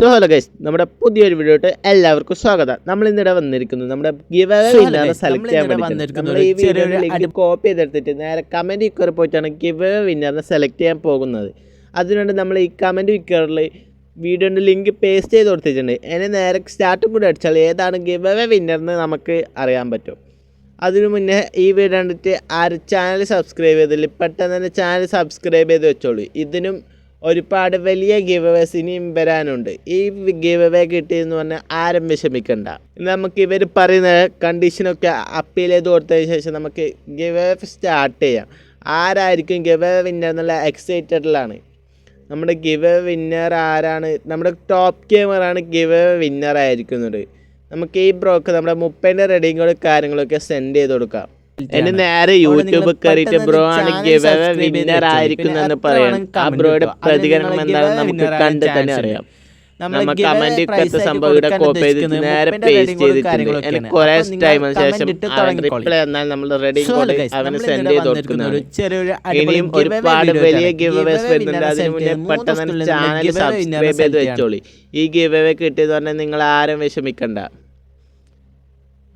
So hello guys നമ്മുടെ പുതിയൊരു വീഡിയോട്ട് എല്ലാവർക്കും സ്വാഗതം. നമ്മൾ ഇന്നിടെ വന്നിരിക്കുന്നു നമ്മുടെ ഗിവ് So hello വിന്നറെ സെലക്ട് ചെയ്യാൻ വേണ്ടി കോപ്പി ചെയ്തെടുത്തിട്ട് നേരെ കമന്റ് വിക്കറിൽ പോയിട്ടാണ് ഗിവ് വിന്നറിനെ സെലക്ട് ചെയ്യാൻ പോകുന്നത്. അതിനുവേണ്ടി നമ്മൾ ഈ കമന്റ് വിക്കറിൽ വീഡിയോന്റെ ലിങ്ക് പേസ്റ്റ് ചെയ്ത് കൊടുത്തിട്ടുണ്ട്. അതിന് നേരെ സ്റ്റാർട്ടും കൂടി അടിച്ചാൽ ഏതാണ് ഗിവ് വിന്നറിന് നമുക്ക് അറിയാൻ പറ്റും. അതിനു മുന്നേ ഈ വീഡിയോ കണ്ടിട്ട് ആ ചാനൽ സബ്സ്ക്രൈബ് ചെയ്തില്ല. പെട്ടെന്ന് തന്നെ ചാനൽ സബ്സ്ക്രൈബ് ചെയ്ത് വെച്ചോളൂ. ഇതിനും ഒരുപാട് വലിയ ഗീവ് അവേസ് ഇനിയും വരാനുണ്ട്. ഈ ഗീവ് അവേ കിട്ടിയെന്ന് പറഞ്ഞാൽ ആരും വിഷമിക്കണ്ട. നമുക്ക് ഇവർ പറയുന്ന കണ്ടീഷനൊക്കെ അപ്പീൽ ചെയ്ത് കൊടുത്തതിന് ശേഷം നമുക്ക് ഗീവ് സ്റ്റാർട്ട് ചെയ്യാം. ആരായിരിക്കും ഗീവ് വിന്നർ എന്നുള്ള എക്സൈറ്റഡിലാണ് നമ്മുടെ ഗിവ് വിന്നർ ആരാണ്? നമ്മുടെ ടോപ്പ് ഗെയിമറാണ് ഗിവ് വിന്നർ ആയിരിക്കുന്നത്. നമുക്ക് ഈ ബ്രോക്ക് നമ്മുടെ മുപ്പതിന്റെ റെഡിയും കാര്യങ്ങളൊക്കെ സെൻഡ് ചെയ്ത് കൊടുക്കാം. എന്നെ നേരെ യൂട്യൂബ് കയറിയിട്ട് ബ്രോ ആണ് ഗിവ് വിന്നർ ആയിരിക്കും എന്ന് പറയാം ആ ബ്രോയുടെ പ്രതികരണം എന്താണെന്ന് നമുക്ക് കണ്ട് തന്നെ അറിയാം. നമ്മൾ കമന്റ് ഇക്കത്തെ സംഭവം ഇവിടെ കോപ്പി ചെയ്തിട്ട് നേരെ പേസ്റ്റ് ചെയ്തിട്ടുണ്ട്. എനിക്ക് കുറെ ടൈമിന് ശേഷം റിപ്ലൈ എന്നാൽ നമ്മൾ റെഡി അവന് സെൻഡ് ചെയ്ത് കൊടുക്കുന്നതാണ്. ഇനിയും ഒരുപാട് വലിയ ഗിവ് അവേസ് വരുന്നുണ്ട് അതിന് മുന്നേ പെട്ടെന്ന് ചാനൽ സബ്സ്ക്രൈബ് ചെയ്ത് വെച്ചോളി. ഈ ഗിവ് അവേ കിട്ടിയത് പറഞ്ഞാൽ നിങ്ങൾ ആരും വിഷമിക്കണ്ട.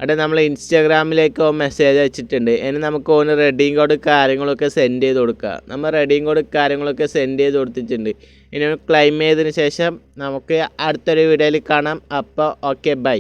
അവിടെ നമ്മൾ ഇൻസ്റ്റാഗ്രാമിലേക്കോ മെസ്സേജ് അയച്ചിട്ടുണ്ട്. ഇനി നമുക്ക് ഓന് റെഡിയും കോഡ് കാര്യങ്ങളൊക്കെ സെൻഡ് ചെയ്ത് കൊടുക്കുക നമ്മൾ റെഡിയും കോഡ് കാര്യങ്ങളൊക്കെ സെൻഡ് ചെയ്ത് കൊടുത്തിട്ടുണ്ട്. ഇനി ക്ലെയിം ചെയ്തതിന് ശേഷം നമുക്ക് അടുത്തൊരു വീഡിയോയിൽ കാണാം. അപ്പോൾ ഓക്കെ ബൈ